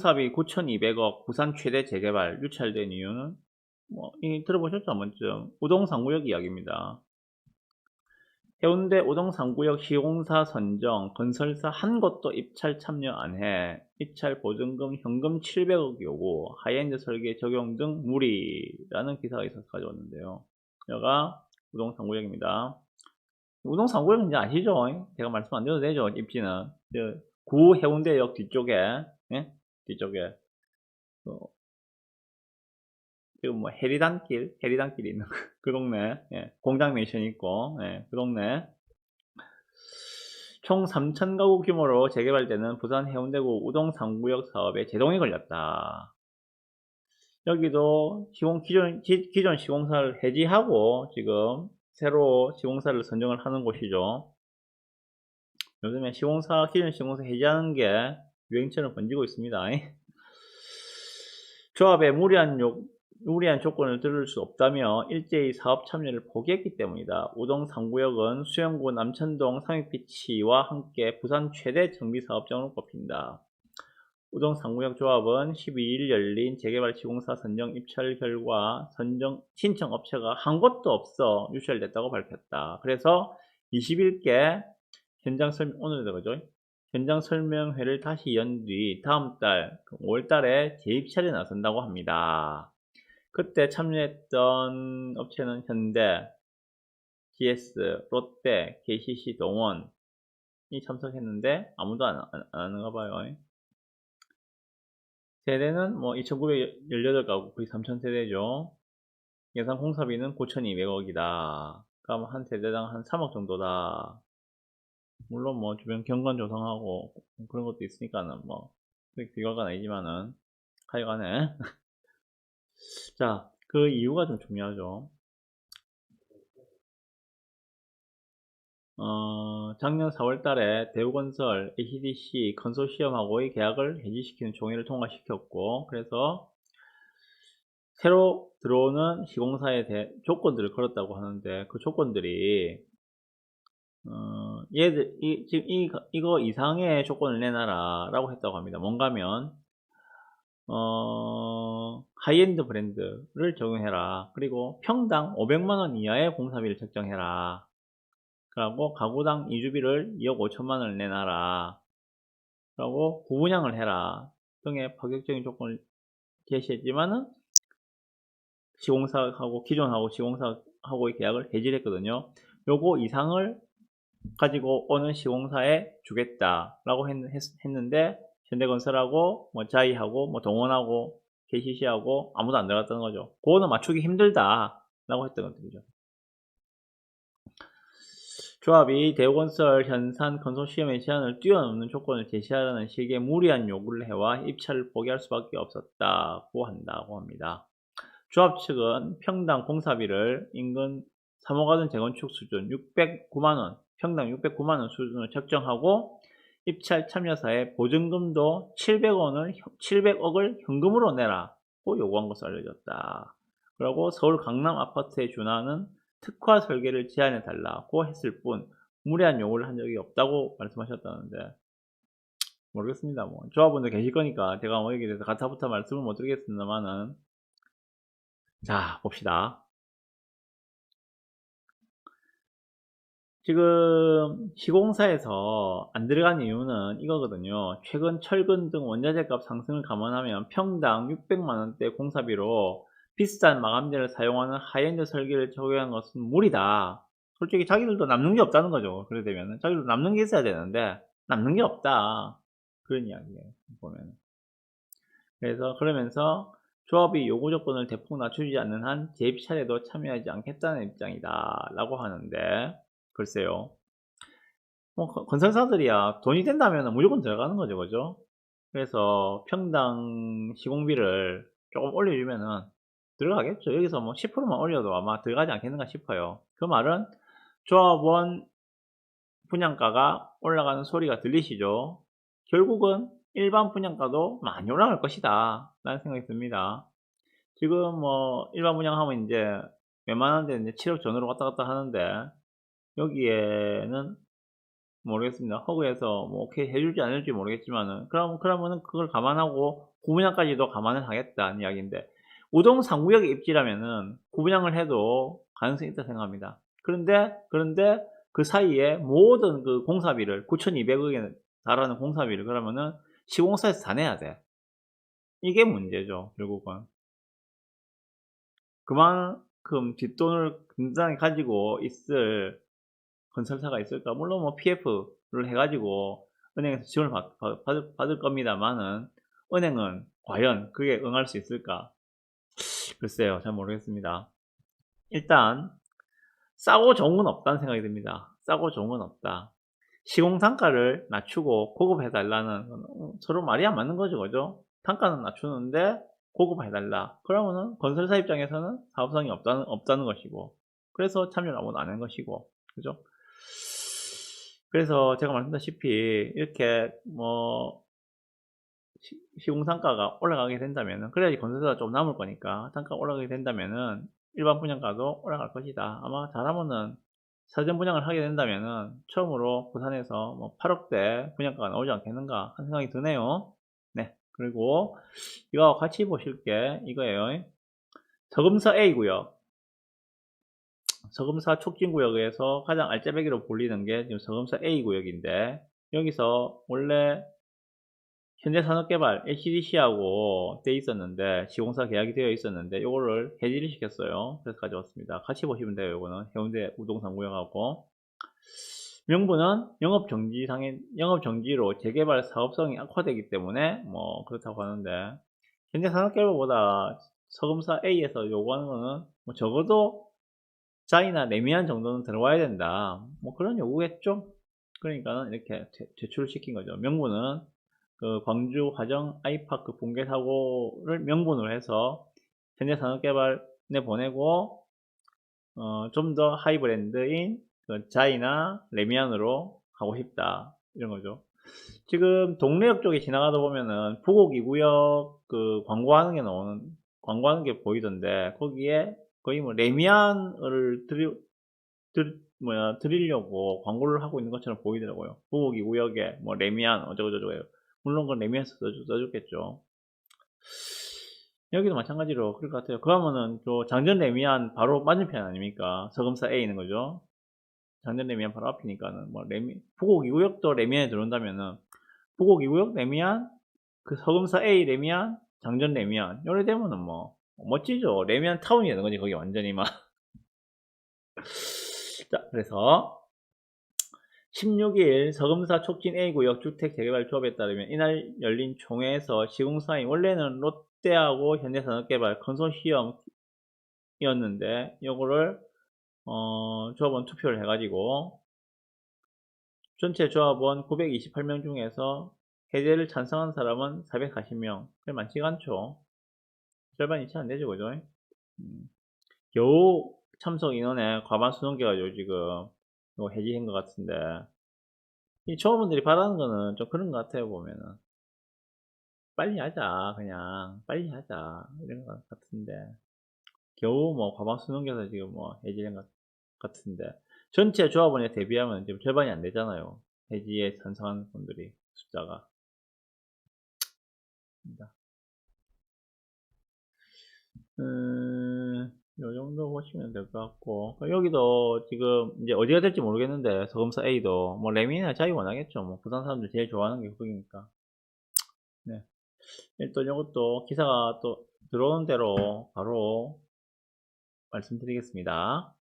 공사비 9,200억 부산 최대 재개발 유찰된 이유는 뭐, 이 들어보셨죠? 한 번쯤. 우동상구역 이야기입니다. 해운대 우동상구역 시공사 선정, 건설사 한 곳도 입찰 참여 안 해. 입찰 보증금 현금 700억 요구, 하이엔드 설계 적용 등 무리라는 기사가 있어서 가져왔는데요. 여가 우동상구역입니다. 우동상구역 이제 아시죠? 제가 말씀 안 드려도 되죠? 입지는. 저구 해운대역 뒤쪽에, 예? 뒤쪽에. 어, 지금 뭐 해리단길, 해리단길이 있는 그 동네, 예, 공장 내션 있고, 예, 그 동네. 총 3,000가구 규모로 재개발되는 부산 해운대구 우동 3구역 사업에 제동이 걸렸다. 여기도 시공, 기존, 기, 기존 시공사를 해지하고 지금 새로 시공사를 선정을 하는 곳이죠. 요즘에 시공사, 기존 시공사 해지하는 게 유행처럼 번지고 있습니다. 조합에 무리한 요, 무리한 조건을 들을 수 없다며 일제히 사업 참여를 포기했기 때문이다. 우동 3구역은 수영구 남천동 상익비치와 함께 부산 최대 정비사업장으로 꼽힌다. 우동 3구역 조합은 12일 열린 재개발 시공사 선정 입찰 결과 선정 신청 업체가 한 곳도 없어 유찰됐다고 밝혔다. 그래서 21개 현장 설명 오늘도 그죠? 현장 설명회를 다시 연 뒤 다음 달 5월 달에 재입찰에 나선다고 합니다. 그때 참여했던 업체는 현대, GS, 롯데, KCC, 동원이 참석했는데 아무도 안, 안, 안 하는가 봐요. 세대는 뭐 2,918가구, 거의 3,000세대죠. 예상 공사비는 9,200억이다. 그럼 한 세대당 한 3억 정도다. 물론 뭐 주변 경관 조성하고 그런 것도 있으니까는 뭐 비교가 아니지만은 하여간에 자 그 이유가 좀 중요하죠. 어, 작년 4월 달에 대우건설, ACDC 컨소시엄하고의 계약을 해지시키는 총회를 통과시켰고 그래서 새로 들어오는 시공사에 대해 조건들을 걸었다고 하는데 그 조건들이 어, 얘들 이, 지금 이, 이거 이상의 조건을 내놔라 라고 했다고 합니다. 뭔가면 어, 하이엔드 브랜드를 적용해라. 그리고 평당 500만원 이하의 공사비를 책정해라. 그리고 가구당 이주비를 2억 5천만원을 내놔라. 그리고 구분양을 해라. 등의 파격적인 조건을 제시했지만은 시공사하고 기존하고 시공사하고의 계약을 해지했거든요. 요거 이상을 가지고 오는 시공사에 주겠다라고 했, 는데 현대건설하고 뭐 자이하고 뭐 동원하고 KCC하고 아무도 안 들어갔던 거죠. 그거는 맞추기 힘들다라고 했던 것들이죠. 조합이 대우건설 현산 컨소시엄의 제한을 뛰어넘는 조건을 제시하라는 식의 무리한 요구를 해와 입찰을 포기할 수밖에 없었다고 한다고 합니다. 조합 측은 평당 공사비를 인근 3호 가든 재건축 수준 609만원 평당 609만원 수준을 책정하고 입찰 참여사의 보증금도 700원을 700억을 현금으로 내라고 요구한 것으로 알려졌다. 그리고 서울 강남 아파트에 준하는 특화 설계를 제안해 달라고 했을 뿐 무리한 요구를 한 적이 없다고 말씀하셨다는데 모르겠습니다. 뭐 조합원들 계실 거니까 제가 뭐 여기에 대해서 가타부타 말씀을 못 드리겠습니다만은 자 봅시다. 지금 시공사에서 안 들어간 이유는 이거거든요. 최근 철근 등 원자재 값 상승을 감안하면 평당 600만원대 공사비로 비싼 마감재를 사용하는 하이엔드 설계를 적용한 것은 무리다. 솔직히 자기들도 남는 게 없다는 거죠. 그래 되면 자기들도 남는 게 있어야 되는데 남는 게 없다. 그런 이야기예요. 보면. 그래서 그러면서 조합이 요구 조건을 대폭 낮추지 않는 한 재입 차례도 참여하지 않겠다는 입장이다. 라고 하는데 글쎄요. 뭐 건설사들이야 돈이 된다면 무조건 들어가는 거죠, 그죠? 그래서 평당 시공비를 조금 올려주면은 들어가겠죠. 여기서 뭐 10%만 올려도 아마 들어가지 않겠는가 싶어요. 그 말은 조합원 분양가가 올라가는 소리가 들리시죠? 결국은 일반 분양가도 많이 올라갈 것이다. 라는 생각이 듭니다. 지금 뭐 일반 분양하면 이제 웬만한 데 이제 7억 전으로 왔다 갔다 하는데 여기에는 모르겠습니다. 허그해서 뭐 오케이 해줄지 안 해줄지 모르겠지만은 그럼 그러면은 그걸 감안하고 구분양까지도 감안을 하겠다는 이야기인데 우동 3구역에 입지라면은 구분양을 해도 가능성이 있다 생각합니다. 그런데 그런데 그 사이에 모든 그 공사비를 9,200억에 달하는 공사비를 그러면은 시공사에서 다 내야 돼. 이게 문제죠, 결국은. 그만큼 뒷돈을 굉장히 가지고 있을 건설사가 있을까? 물론 뭐 PF를 해가지고 은행에서 지원을 받, 받, 받을, 겁니다만은 은행은 과연 그게 응할 수 있을까? 글쎄요, 잘 모르겠습니다. 일단 싸고 좋은 건 없다는 생각이 듭니다. 싸고 좋은 건 없다. 시공 단가를 낮추고 고급해달라는 건 서로 말이 안 맞는 거죠, 그죠? 단가는 낮추는데 고급해달라. 그러면은 건설사 입장에서는 사업성이 없다는, 없다는 것이고, 그래서 참여를 아무도 안 한 것이고, 그죠? 그래서 제가 말씀드렸다시피, 이렇게 뭐, 시, 시공상가가 올라가게 된다면은, 그래야지 건설사가 좀 남을 거니까, 단가가 올라가게 된다면은, 일반 분양가도 올라갈 것이다. 아마 잘하면은, 사전 분양을 하게 된다면은, 처음으로 부산에서 뭐 8억대 분양가가 나오지 않겠는가 하는 생각이 드네요. 네. 그리고 이거 같이 보실 게 이거예요. 서금사 A구역. 서금사 촉진구역에서 가장 알짜배기로 불리는 게 지금 서금사 A구역인데 여기서 원래 현대산업개발 HDC하고 돼 있었는데 시공사 계약이 되어 있었는데 이거를 해지를 시켰어요. 그래서 가져왔습니다. 같이 보시면 돼요. 이거는 해운대 우동산 구역하고 명분은 영업 정지상의 영업 정지로 재개발 사업성이 악화되기 때문에 뭐 그렇다고 하는데 현재 산업개발보다 서금사 A에서 요구하는 거는 뭐 적어도 자이나 레미안 정도는 들어와야 된다. 뭐 그런 요구겠죠. 그러니까 이렇게 제출을 시킨 거죠. 명분은 그 광주 화정 아이파크 붕괴 사고를 명분으로 해서 현재 산업개발에 보내고 어, 좀 더 하이브랜드인 그 자이나 레미안으로 가고 싶다 이런 거죠. 지금 동래역 쪽에 지나가다 보면은 부곡 2구역 그 광고하는 게 나오는 광고하는 게 보이던데 거기에 거의 뭐 레미안을 드리, 드, 뭐야 드리려고 광고를 하고 있는 것처럼 보이더라고요. 부곡 2구역에 뭐 레미안 어쩌고저쩌고 물론 그건 레미안에서 써줬겠죠. 여기도 마찬가지로 그럴 것 같아요. 그러면은 또 장전 레미안 바로 맞은편 아닙니까? 서금사 A 있는 거죠. 장전 레미안 바로 앞이니까는 뭐 레미 부곡 2구역도 레미안에 들어온다면은 부곡 2구역 레미안 그 서금사 A 레미안 장전 레미안 요래 되면은 뭐 멋지죠. 레미안 타운이 되는 거지 거기 완전히 막. 자 그래서 16일 서금사 촉진 A구역 주택 재개발 조합에 따르면 이날 열린 총회에서 시공사인 원래는 롯데하고 현대산업개발 컨소시엄이었는데 요거를 어, 조합원 투표를 해가지고 전체 조합원 928명 중에서 해제를 찬성한 사람은 440명. 그 많지가 않죠. 절반이 채안 되죠, 그죠? 음. 겨우 참석 인원의 과반수 넘겨가지고 지금 이거 해지한 것 같은데 이 조합원들이 바라는 거는 좀 그런 것 같아요, 보면은. 빨리 하자, 그냥. 빨리 하자. 이런 것 같은데. 겨우 뭐 과반수 넘겨서 지금 뭐 해지한 것 같은데 전체 조합원에 대비하면 지금 절반이 안 되잖아요. 해지에 찬성하는 분들이 숫자가. 음, 요 정도 보시면 될 것 같고 여기도 지금 이제 어디가 될지 모르겠는데 서금사 A도 뭐 레미나 자기 원하겠죠. 뭐 부산 사람들 제일 좋아하는 게 그거니까. 네. 일단 이것도 기사가 또 들어오는 대로 바로 말씀드리겠습니다.